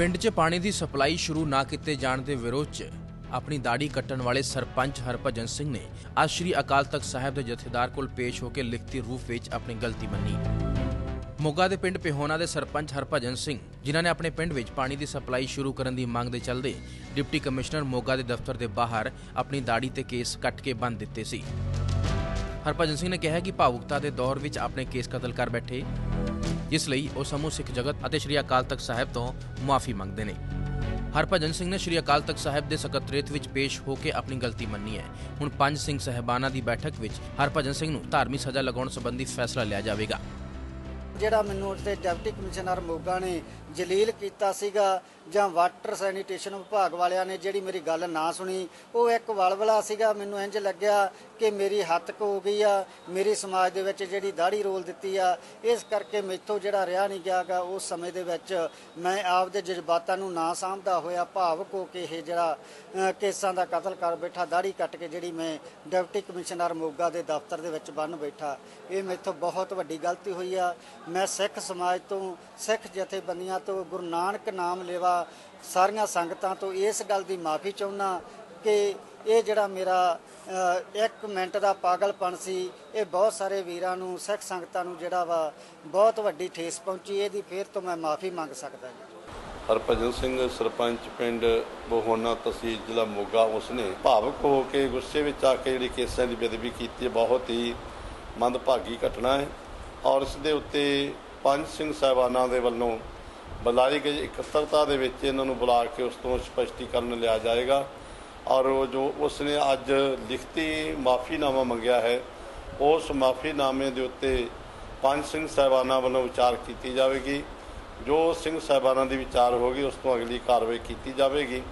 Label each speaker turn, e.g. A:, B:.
A: ਪਿੰਡ 'ਚ ਪਾਣੀ ਦੀ ਸਪਲਾਈ ਸ਼ੁਰੂ ਨਾ ਕੀਤੇ ਜਾਣ ਦੇ ਵਿਰੋਧ 'ਚ ਆਪਣੀ ਦਾੜੀ ਕੱਟਣ ਵਾਲੇ ਸਰਪੰਚ ਹਰਭਜਨ ਸਿੰਘ ਨੇ ਅੱਜ ਸ਼੍ਰੀ ਅਕਾਲ ਤਖਤ ਸਾਹਿਬ ਦੇ ਜਥੇਦਾਰ ਕੋਲ ਪੇਸ਼ ਹੋ ਕੇ ਲਿਖਤੀ ਰੂਪ ਵਿੱਚ ਆਪਣੀ ਗਲਤੀ ਮੰਨੀ। ਮੋਗਾ ਦੇ ਪਿੰਡ ਪਿਹੋਨਾ ਦੇ ਸਰਪੰਚ ਹਰਭਜਨ ਸਿੰਘ, ਜਿਨ੍ਹਾਂ ਨੇ ਆਪਣੇ ਪਿੰਡ ਵਿੱਚ ਪਾਣੀ ਦੀ ਸਪਲਾਈ ਸ਼ੁਰੂ ਕਰਨ ਦੀ ਮੰਗ ਦੇ ਚੱਲਦੇ ਡਿਪਟੀ ਕਮਿਸ਼ਨਰ ਮੋਗਾ ਦੇ ਦਫ਼ਤਰ ਦੇ ਬਾਹਰ ਆਪਣੀ ਦਾੜੀ ਤੇ ਕੇਸ ਕੱਟ ਕੇ ਬੰਨ ਦਿੱਤੇ ਸੀ। ਹਰਭਜਨ ਸਿੰਘ ਨੇ ਕਿਹਾ ਕਿ ਭਾਵੁਕਤਾ ਦੇ ਦੌਰ ਵਿੱਚ ਆਪਣੇ ਕੇਸ ਕਤਲ ਕਰ ਬੈਠੇ। ਜਿਸ ਲਈ ਉਹ ਸਮੂਹ ਸਿੱਖ ਜਗਤ ਅਤੇ ਸ਼੍ਰੀ ਅਕਾਲ ਤਖਤ ਸਾਹਿਬ ਤੋਂ ਮੁਆਫੀ ਮੰਗਦੇ ਨੇ। ਹਰਭਜਨ ਸਿੰਘ ਨੇ ਸ਼੍ਰੀ ਅਕਾਲ ਤਖਤ ਸਾਹਿਬ ਦੇ ਸਕੱਤਰੇਤ ਵਿੱਚ ਪੇਸ਼ ਹੋ ਕੇ ਆਪਣੀ ਗਲਤੀ ਮੰਨੀ ਹੈ। ਹੁਣ ਪੰਜ ਸਿੰਘ ਸਹਿਬਾਨਾਂ ਦੀ ਬੈਠਕ ਵਿੱਚ ਹਰਭਜਨ ਸਿੰਘ ਨੂੰ ਧਾਰਮਿਕ ਸਜ਼ਾ ਲਗਾਉਣ ਸੰਬੰਧੀ ਫੈਸਲਾ ਲਿਆ ਜਾਵੇਗਾ।
B: ਜਿਹੜਾ ਮੈਨੂੰ ਉੱਤੇ ਡਿਪਟੀ ਕਮਿਸ਼ਨਰ ਮੋਗਾ ਨੇ ਜਲੀਲ ਕੀਤਾ ਸੀਗਾ, ਜਾਂ ਵਾਟਰ ਸੈਨੀਟੇਸ਼ਨ ਵਿਭਾਗ ਵਾਲਿਆਂ ਨੇ ਜਿਹੜੀ ਮੇਰੀ ਗੱਲ ਨਾ ਸੁਣੀ, ਉਹ ਇੱਕ ਵਲਵਲਾ ਸੀਗਾ। ਮੈਨੂੰ ਇੰਜ ਲੱਗਿਆ ਕਿ ਮੇਰੀ ਹੱਤਕ ਹੋ ਗਈ ਆ, ਮੇਰੀ ਸਮਾਜ ਦੇ ਵਿੱਚ ਜਿਹੜੀ ਦਾੜੀ ਰੋਲ ਦਿੱਤੀ ਆ, ਇਸ ਕਰਕੇ ਮੈਥੋਂ ਜਿਹੜਾ ਰਿਹਾ ਨਹੀਂ ਗਿਆਗਾ ਉਸ ਸਮੇਂ ਦੇ ਵਿੱਚ ਮੈਂ ਆਪਦੇ ਜਜ਼ਬਾਤਾਂ ਨੂੰ ਨਾ ਸਾਂਭਦਾ ਹੋਇਆ ਭਾਵਕ ਹੋ ਕੇ ਇਹ ਜਿਹੜਾ ਕੇਸਾਂ ਦਾ ਕਤਲ ਕਰ ਬੈਠਾ ਦਾੜੀ ਕੱਟ ਕੇ ਜਿਹੜੀ ਮੈਂ ਡਿਪਟੀ ਕਮਿਸ਼ਨਰ ਮੋਗਾ ਦੇ ਦਫ਼ਤਰ ਦੇ ਵਿੱਚ ਬੰਨ ਬੈਠਾ, ਇਹ ਮੈਥੋਂ ਬਹੁਤ ਵੱਡੀ ਗਲਤੀ ਹੋਈ ਆ। ਮੈਂ ਸਿੱਖ ਸਮਾਜ ਤੋਂ, ਸਿੱਖ ਜਥੇਬੰਦੀਆਂ ਤੋਂ, ਗੁਰੂ ਨਾਨਕ ਨਾਮ ਲੇਵਾ ਸਾਰੀਆਂ ਸੰਗਤਾਂ ਤੋਂ ਇਸ ਗੱਲ ਦੀ ਮਾਫੀ ਚਾਹੁੰਦਾ ਕਿ ਇਹ ਜਿਹੜਾ ਮੇਰਾ ਇੱਕ ਮਿੰਟ ਦਾ ਪਾਗਲਪਣ ਸੀ, ਇਹ ਬਹੁਤ ਸਾਰੇ ਵੀਰਾਂ ਨੂੰ, ਸਿੱਖ ਸੰਗਤਾਂ ਨੂੰ ਜਿਹੜਾ ਵਾ ਬਹੁਤ ਵੱਡੀ ਠੇਸ ਪਹੁੰਚੀ, ਇਹਦੀ ਫੇਰ ਤੋਂ ਮੈਂ ਮਾਫੀ ਮੰਗ ਸਕਦਾ ਜੀ।
C: ਹਰਭਜਨ ਸਿੰਘ, ਸਰਪੰਚ ਪਿੰਡ ਬੋਹੋਨਾ ਤਹਿਸੀਲ ਜ਼ਿਲ੍ਹਾ ਮੋਗਾ, ਉਸਨੇ ਭਾਵਕ ਹੋ ਕੇ ਗੁੱਸੇ ਵਿੱਚ ਆ ਕੇ ਜਿਹੜੀ ਕੇਸਾਂ ਦੀ ਬੇਦਬੀ ਕੀਤੀ ਹੈ, ਬਹੁਤ ਹੀ ਮੰਦਭਾਗੀ ਘਟਨਾ ਹੈ। ਔਰ ਇਸ ਦੇ ਉੱਤੇ ਪੰਜ ਸਿੰਘ ਸਾਹਿਬਾਨਾਂ ਦੇ ਵੱਲੋਂ ਬੁਲਾਈ ਗਈ ਇਕੱਤਰਤਾ ਦੇ ਵਿੱਚ ਇਹਨਾਂ ਨੂੰ ਬੁਲਾ ਕੇ ਉਸ ਤੋਂ ਸਪਸ਼ਟੀਕਰਨ ਲਿਆ ਜਾਏਗਾ। ਔਰ ਉਹ ਜੋ ਉਸਨੇ ਅੱਜ ਲਿਖਤੀ ਮਾਫੀਨਾਮਾ ਮੰਗਿਆ ਹੈ, ਉਸ ਮਾਫੀਨਾਮੇ ਦੇ ਉੱਤੇ ਪੰਜ ਸਿੰਘ ਸਾਹਿਬਾਨਾਂ ਵੱਲੋਂ ਵਿਚਾਰ ਕੀਤੀ ਜਾਵੇਗੀ। ਜੋ ਸਿੰਘ ਸਾਹਿਬਾਨਾਂ ਦੀ ਵਿਚਾਰ ਹੋਗੀ, ਉਸ ਤੋਂ ਅਗਲੀ ਕਾਰਵਾਈ ਕੀਤੀ ਜਾਵੇਗੀ।